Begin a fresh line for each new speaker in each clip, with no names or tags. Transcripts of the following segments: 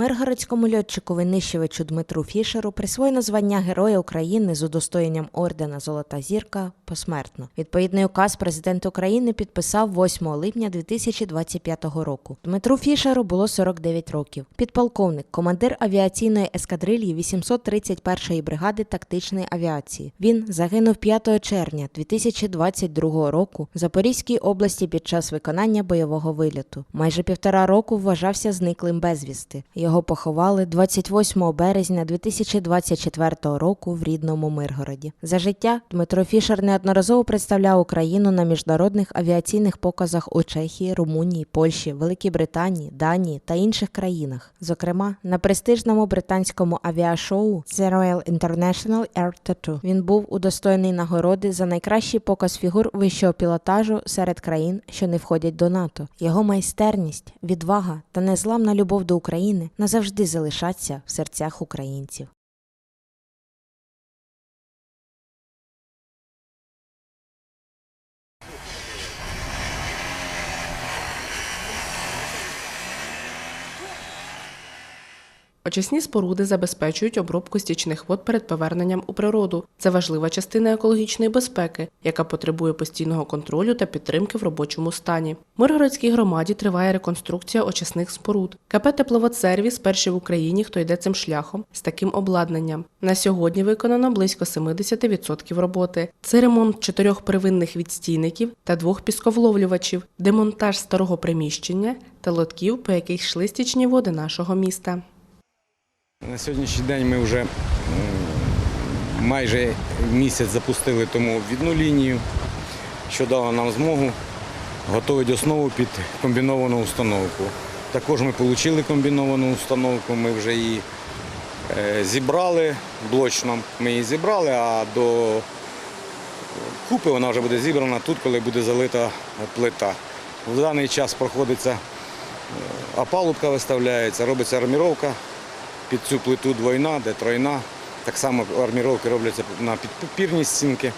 Миргородському льотчику винищувачу Дмитру Фішеру присвоєно звання Героя України з удостоєнням ордена Золота зірка посмертно. Відповідний указ президент України підписав 8 липня 2025 року. Дмитру Фішеру було 49 років. Підполковник, командир авіаційної ескадрильї 831-ї бригади тактичної авіації. Він загинув 5 червня 2022 року в Запорізькій області під час виконання бойового вильоту. Майже півтора року вважався зниклим безвісти. Його поховали 28 березня 2024 року в рідному Миргороді. За життя Дмитро Фішер неодноразово представляв Україну на міжнародних авіаційних показах у Чехії, Румунії, Польщі, Великій Британії, Данії та інших країнах. Зокрема, на престижному британському авіашоу The Royal International Air Tattoo він був удостоєний нагороди за найкращий показ фігур вищого пілотажу серед країн, що не входять до НАТО. Його майстерність, відвага та незламна любов до України назавжди залишаться в серцях українців.
Очисні споруди забезпечують обробку стічних вод перед поверненням у природу. Це важлива частина екологічної безпеки, яка потребує постійного контролю та підтримки в робочому стані. Миргородській громаді триває реконструкція очисних споруд. КП «Тепловодсервіс» перший в Україні, хто йде цим шляхом з таким обладнанням. На сьогодні виконано близько 70% роботи. Це ремонт чотирьох первинних відстійників та двох пісковловлювачів, демонтаж старого приміщення та лотків, по яких йшли стічні води нашого міста.
На сьогоднішній день ми вже майже місяць запустили тому обвідну лінію, що дало нам змогу готувати основу під комбіновану установку. Також ми отримали комбіновану установку, ми вже її е, зібрали блочно. Ми її зібрали, а до купи вона вже буде зібрана тут, коли буде залита плита. В даний час проходиться е, опалубка виставляється, робиться арміровка під цю плиту двойна, де тройна. Так само арміровки робляться на підпірні стінки.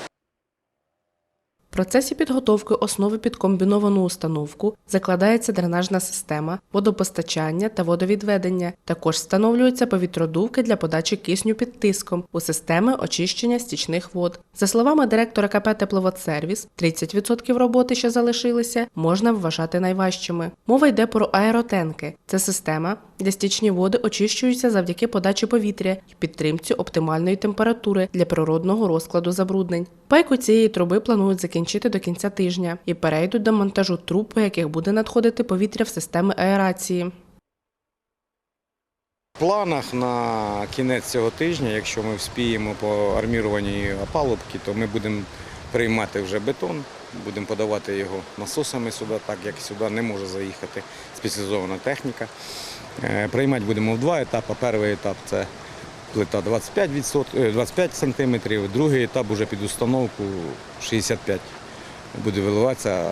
В процесі підготовки основи під комбіновану установку закладається дренажна система, водопостачання та водовідведення. Також встановлюються повітродувки для подачі кисню під тиском у системи очищення стічних вод. За словами директора КП «Тепловодсервіс», 30% роботи, що залишилися, можна вважати найважчими. Мова йде про аеротенки. Це система, де стічні води очищуються завдяки подачі повітря і підтримці оптимальної температури для природного розкладу забруднень. Пайку цієї труби планують закінчити до кінця тижня і перейдуть до монтажу труб, по яких буде надходити повітря в системи аерації.
В планах на кінець цього тижня, якщо ми вспіємо по арміруванні опалубки, то ми будемо приймати вже бетон, будемо подавати його насосами сюди, так як сюди не може заїхати спеціалізована техніка. Е, Приймати будемо в два етапи. Перший етап це плита 25, е, 25 см, другий етап вже під установку 65 буде виливатися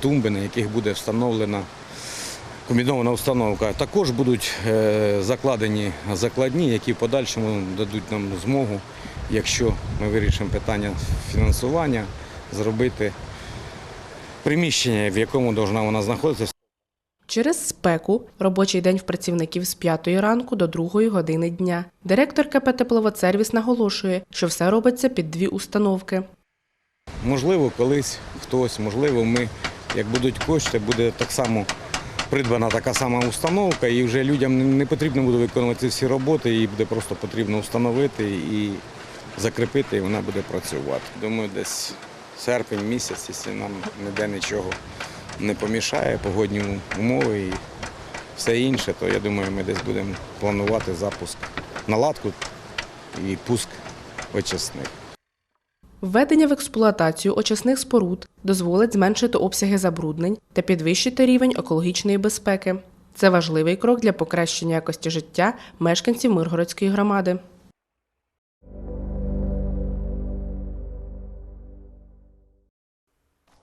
тумби, на яких буде встановлена комбінована установка. Також будуть е, закладені закладні, які в подальшому дадуть нам змогу, якщо ми вирішимо питання фінансування, зробити приміщення, в якому вона знаходитися.
Через спеку робочий день в працівників з 5 ранку до 2 години дня. Директор КП «Тепловодсервіс» наголошує, що все робиться під дві установки.
Можливо, колись хтось, можливо, ми, як будуть кошти, буде так само придбана така сама установка, і вже людям не потрібно буде виконувати всі роботи, її буде просто потрібно встановити і закріпити, і вона буде працювати. Думаю, десь серпень місяць, якщо нам ніде нічого не помішає, погодні умови і все інше, то я думаю, ми десь будемо планувати запуск наладку і пуск очисних.
Введення в експлуатацію очисних споруд дозволить зменшити обсяги забруднень та підвищити рівень екологічної безпеки. Це важливий крок для покращення якості життя мешканців Миргородської громади.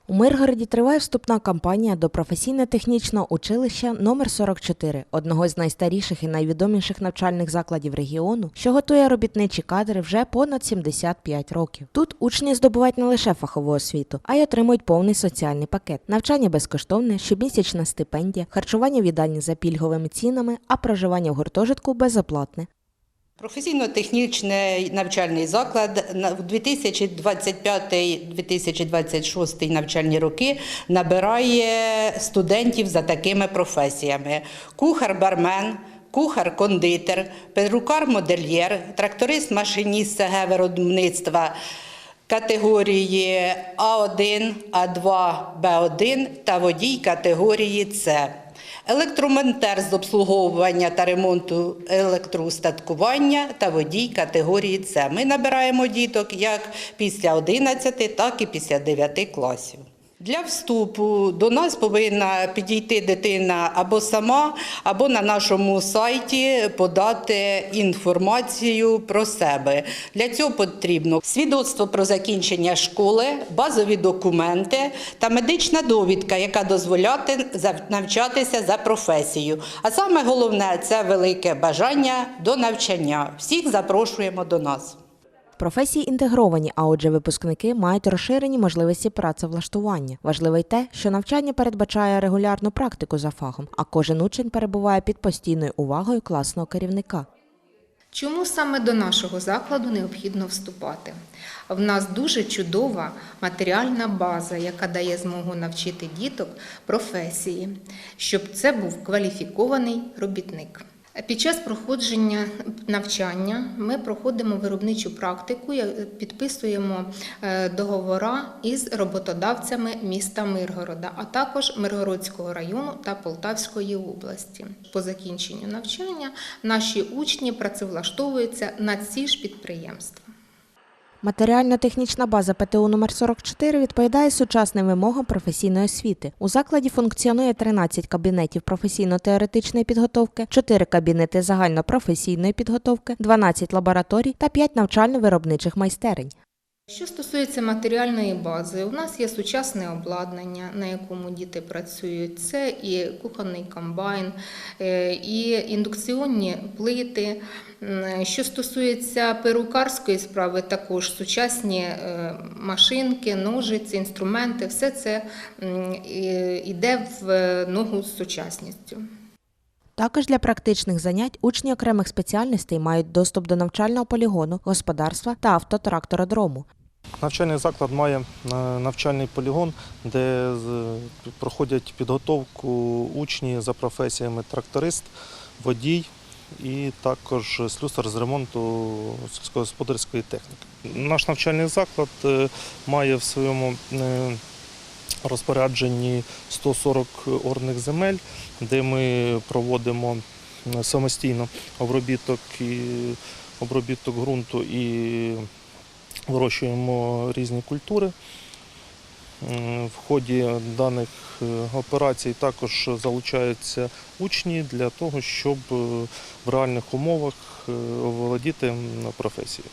У Миргороді триває вступна кампанія до професійно-технічного училища номер 44 одного з найстаріших і найвідоміших навчальних закладів регіону, що готує робітничі кадри вже понад 75 років. Тут учні здобувають не лише фахову освіту, а й отримують повний соціальний пакет: навчання безкоштовне, щомісячна стипендія, харчування в їдальні за пільговими цінами, а проживання в гуртожитку безоплатне.
Професійно-технічний навчальний заклад в 2025-2026 навчальні роки набирає студентів за такими професіями: кухар-бармен, кухар-кондитер, перукар-модельєр, тракторист-машиніст СГ виробництва категорії А1, А2, Б1 та водій категорії С. Електромонтер з обслуговування та ремонту електроустаткування та водій категорії С. Ми набираємо діток як після 11, так і після 9 класів. Для вступу до нас повинна підійти дитина або сама, або на нашому сайті подати інформацію про себе. Для цього потрібно свідоцтво про закінчення школи, базові документи та медична довідка, яка дозволяє навчатися за професією. А саме головне це велике бажання до навчання. Всіх запрошуємо до нас.
Професії інтегровані, а отже, випускники мають розширені можливості працевлаштування. Важливо й те, що навчання передбачає регулярну практику за фахом, а кожен учень перебуває під постійною увагою класного керівника.
Чому саме до нашого закладу необхідно вступати? В нас дуже чудова матеріальна база, яка дає змогу навчити діток професії, щоб це був кваліфікований робітник. Під час проходження навчання ми проходимо виробничу практику, підписуємо е, договора із роботодавцями міста Миргорода, а також Миргородського району та Полтавської області. По закінченню навчання наші учні працевлаштовуються на ці ж підприємства.
Матеріально-технічна база ПТУ номер 44 відповідає сучасним вимогам професійної освіти. У закладі функціонує 13 кабінетів професійно-теоретичної підготовки, 4 кабінети загальнопрофесійної підготовки, 12 лабораторій та 5 навчально-виробничих майстерень.
Що стосується матеріальної бази, у нас є сучасне обладнання, на якому діти працюють. Це і кухонний комбайн, е, і індукціонні плити. Що стосується перукарської справи, також сучасні е, машинки, ножиці, інструменти, все це йде в ногу з сучасністю.
Також для практичних занять учні окремих спеціальностей мають доступ до навчального полігону, господарства та автотрактородрому.
Навчальний заклад має е, навчальний полігон, де проходять підготовку учні за професіями тракторист, водій і також слюсар з ремонту сільськогосподарської техніки. Наш навчальний заклад е, має в своєму е, розпорядженні 140 орних земель, де ми проводимо самостійно обробіток і обробіток ґрунту і вирощуємо різні культури. В ході даних е, операцій також залучаються учні для того, щоб е, в реальних умовах е, оволодіти професією.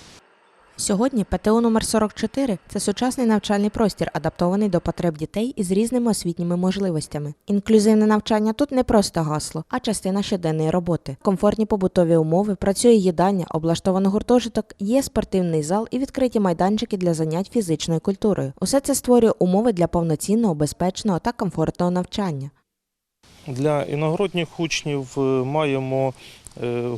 Сьогодні ПТУ номер 44 – це сучасний навчальний простір, адаптований до потреб дітей із різними освітніми можливостями. Інклюзивне навчання тут не просто гасло, а частина щоденної роботи. Комфортні побутові умови, працює їдальня, облаштовано гуртожиток, є спортивний зал і відкриті майданчики для занять фізичною культурою. Усе це створює умови для повноцінного, безпечного та комфортного навчання.
Для іногородніх учнів е, маємо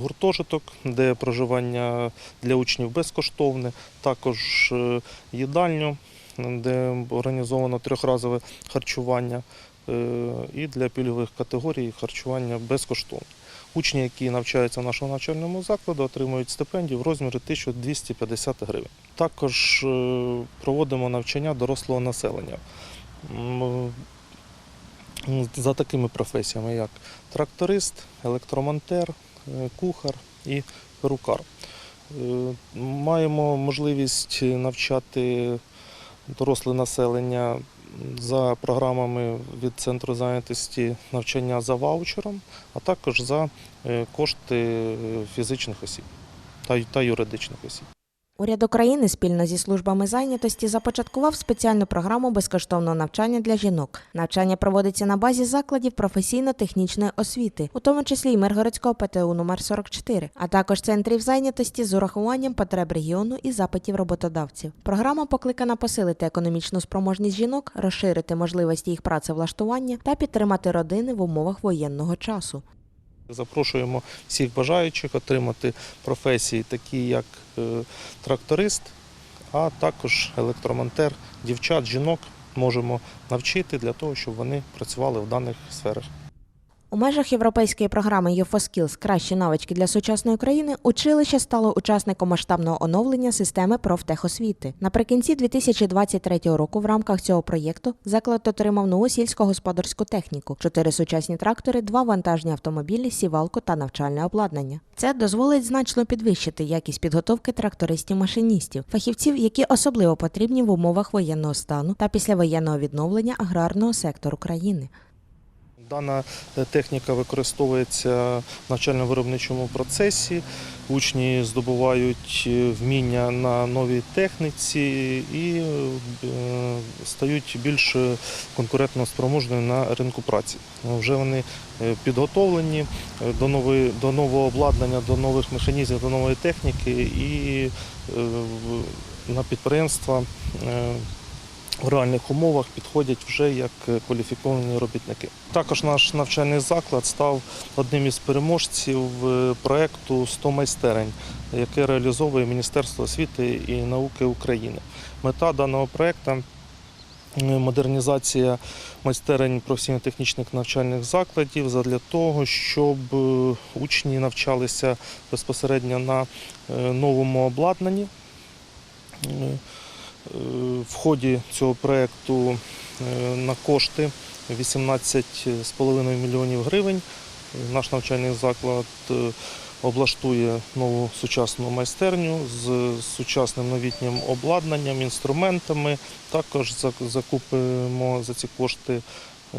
гуртожиток, де проживання для учнів безкоштовне, також е, їдальню, де організовано трьохразове харчування, е, і для пільгових категорій харчування безкоштовне. Учні, які навчаються в нашому навчальному закладу, отримують стипендію в розмірі 1250 гривень. Також е, проводимо навчання дорослого населення. За такими професіями, як тракторист, електромонтер, е, кухар і перукар. Е, Маємо можливість навчати доросле населення за програмами від центру зайнятості навчання за ваучером, а також за е, кошти е, фізичних осіб та, та юридичних осіб.
Уряд України спільно зі службами зайнятості започаткував спеціальну програму безкоштовного навчання для жінок. Навчання проводиться на базі закладів професійно-технічної освіти, у тому числі й Миргородського ПТУ номер 44, а також центрів зайнятості з урахуванням потреб регіону і запитів роботодавців. Програма покликана посилити економічну спроможність жінок, розширити можливості їх працевлаштування та підтримати родини в умовах воєнного часу.
Запрошуємо всіх бажаючих отримати професії, такі як е, тракторист, а також електромонтер, дівчат, жінок можемо навчити для того, щоб вони працювали в даних сферах.
У межах європейської програми «ЮФОСКІЛС. Кращі навички для сучасної країни училище стало учасником масштабного оновлення системи профтехосвіти. Наприкінці 2023 року в рамках цього проєкту заклад отримав нову сільськогосподарську техніку: чотири сучасні трактори, два вантажні автомобілі, сівалку та навчальне обладнання. Це дозволить значно підвищити якість підготовки трактористів-машиністів, фахівців, які особливо потрібні в умовах воєнного стану та післявоєнного відновлення аграрного сектору країни.
Дана е, техніка використовується в навчально-виробничому процесі. Учні здобувають е, вміння на новій техніці і е, стають більш конкурентно спроможними на ринку праці. Вже вони підготовлені до, нової, до нового обладнання, до нових механізмів, до нової техніки і на підприємства в реальних умовах підходять вже як е, кваліфіковані робітники. Також наш навчальний заклад став одним із переможців е, проекту «100 майстерень, яке реалізовує Міністерство освіти і науки України. Мета даного проекту е, модернізація майстерень професійно-технічних навчальних закладів задля того, щоб учні навчалися безпосередньо на новому обладнанні. В ході цього проєкту е, на кошти 18,5 мільйонів гривень наш навчальний заклад е, облаштує нову сучасну майстерню з сучасним новітнім обладнанням, інструментами. Також закупимо за ці кошти е,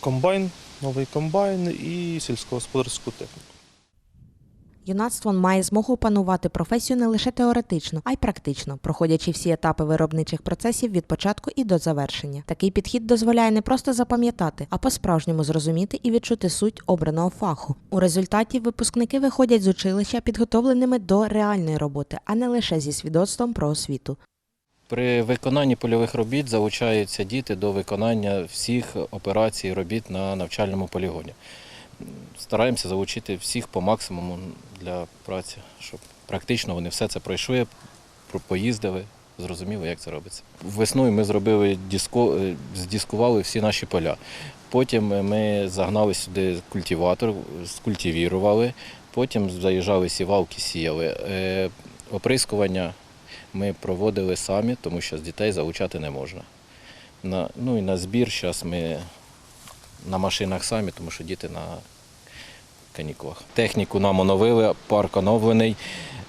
комбайн, новий комбайн і сільськогосподарську техніку.
Юнацтво має змогу опанувати професію не лише теоретично, а й практично, проходячи всі етапи виробничих процесів від початку і до завершення. Такий підхід дозволяє не просто запам'ятати, а по-справжньому зрозуміти і відчути суть обраного фаху. У результаті випускники виходять з училища підготовленими до реальної роботи, а не лише зі свідоцтвом про освіту.
При виконанні польових робіт залучаються діти до виконання всіх операцій робіт на навчальному полігоні. Стараємося залучити всіх по максимуму для праці, щоб практично вони все це пройшли, поїздили, зрозуміли, як це робиться. Весною ми зробили диско, е, здіскували всі наші поля. Потім ми загнали сюди культиватор, скультивірували, потім заїжджали сівалки, сіяли. Е, Оприскування ми проводили самі, тому що з дітей залучати не можна. На, ну і на збір зараз ми на машинах самі, тому що діти на канікулах. Техніку нам оновили, парк оновлений.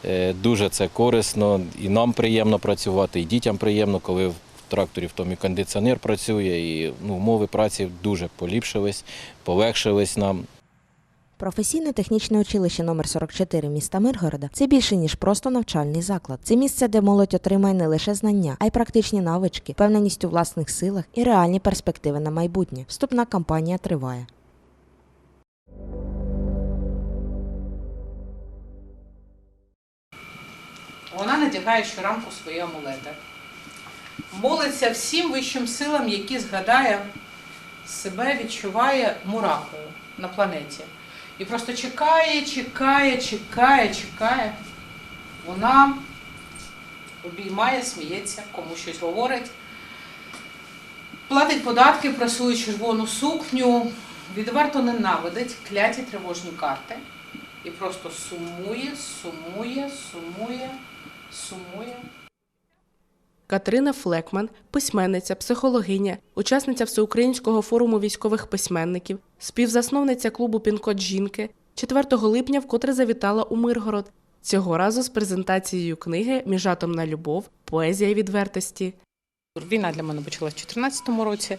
Е, Дуже це корисно, і нам приємно працювати, і дітям приємно, коли в тракторі в тому і кондиціонер працює, і ну, умови праці дуже поліпшились, полегшились нам.
Професійне технічне училище номер 44 міста Миргорода це більше ніж просто навчальний заклад. Це місце, де молодь отримає не лише знання, а й практичні навички, впевненість у власних силах і реальні перспективи на майбутнє. Вступна кампанія триває.
Вона надягає щоранку свої амулети. Молиться всім вищим силам, які згадає, себе відчуває мурахою на планеті. І просто чекає, чекає, чекає, чекає. Вона обіймає, сміється, кому щось говорить, платить податки свою червону сукню, відверто ненавидить кляті тривожні карти. І просто сумує, сумує, сумує, сумує.
Катерина Флекман, письменниця, психологиня, учасниця Всеукраїнського форуму військових письменників, співзасновниця клубу Пінкод жінки, 4 липня вкотре завітала у Миргород. Цього разу з презентацією книги Між атомна любов, поезія відвертості.
Війна для мене почалась у 2014 році,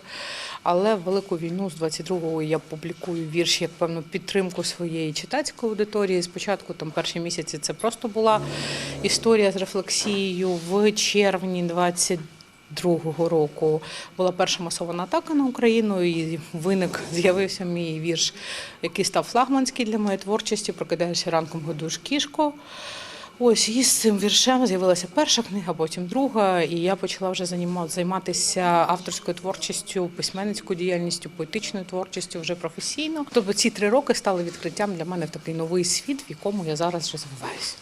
але в велику війну з 22-го я публікую вірш як певну підтримку своєї читацької аудиторії. Спочатку там перші місяці це просто була історія з рефлексією в червні 22-го року. Була перша масована атака на Україну, і виник з'явився мій вірш, який став флагманський для моєї творчості. Прокидаєшся ранком, годуєш кішку. Ось і з цим віршем з'явилася перша книга, потім друга, і я почала вже займатися авторською творчістю, письменницькою діяльністю, поетичною творчістю вже професійно. Тобто ці три роки стали відкриттям для мене в такий новий світ, в якому я зараз розвиваюся.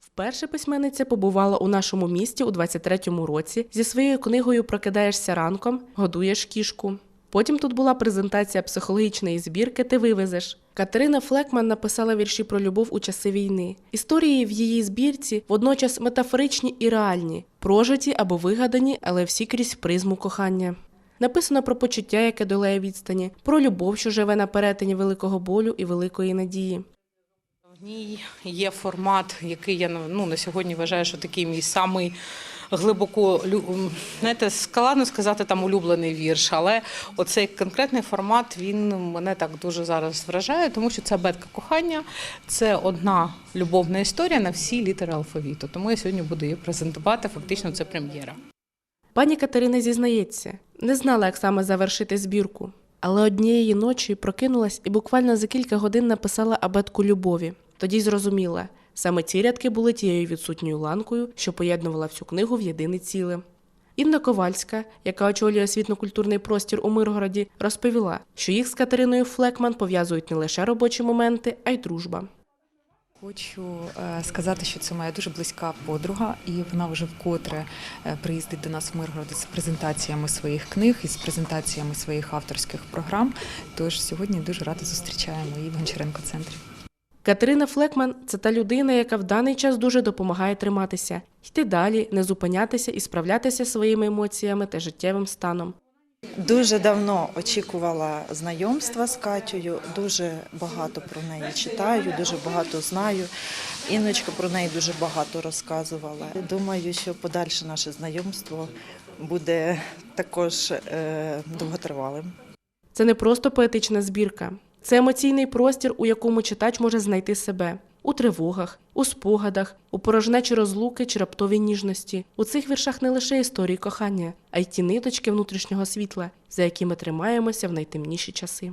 Вперше письменниця побувала у нашому місті у 23-му році зі своєю книгою Прокидаєшся ранком, годуєш кішку. Потім тут була презентація психологічної збірки Ти вивезеш. Катерина Флекман написала вірші про любов у часи війни. Історії в її збірці водночас метафоричні і реальні, прожиті або вигадані, але всі крізь призму кохання. Написано про почуття, яке долає відстані, про любов, що живе на перетині великого болю і великої надії.
В ній є формат, який я ну, на сьогодні вважаю, що такий мій самий глибоко знаєте, складно сказати там улюблений вірш, але оцей конкретний формат він мене так дуже зараз вражає, тому що це абетка кохання, це одна любовна історія на всі літери алфавіту. Тому я сьогодні буду її презентувати. Фактично, це прем'єра.
Пані Катерина зізнається, не знала, як саме завершити збірку, але однієї ночі прокинулась і буквально за кілька годин написала абетку любові. Тоді зрозуміла, саме ці рядки були тією відсутньою ланкою, що поєднувала всю книгу в єдине ціле. Інна Ковальська, яка очолює освітньо-культурний простір у Миргороді, розповіла, що їх з Катериною Флекман пов'язують не лише робочі моменти, а й дружба.
Хочу е, сказати, що це моя дуже близька подруга, і вона вже вкотре е, приїздить до нас в Миргород з презентаціями своїх книг і з презентаціями своїх авторських програм. Тож сьогодні дуже рада зустрічаємо її в Гончаренко центрі.
Катерина Флекман це та людина, яка в даний час дуже допомагає триматися, йти далі, не зупинятися і справлятися своїми емоціями та життєвим станом.
Дуже давно очікувала знайомства з Катєю, дуже багато про неї читаю, дуже багато знаю. Інночка про неї дуже багато розказувала. Думаю, що подальше наше знайомство буде також е, довготривалим.
Це не просто поетична збірка, це емоційний простір, у якому читач може знайти себе у тривогах, у спогадах, у порожнечі розлуки чи раптовій ніжності. У цих віршах не лише історії кохання, а й ті ниточки внутрішнього світла, за якими тримаємося в найтемніші часи.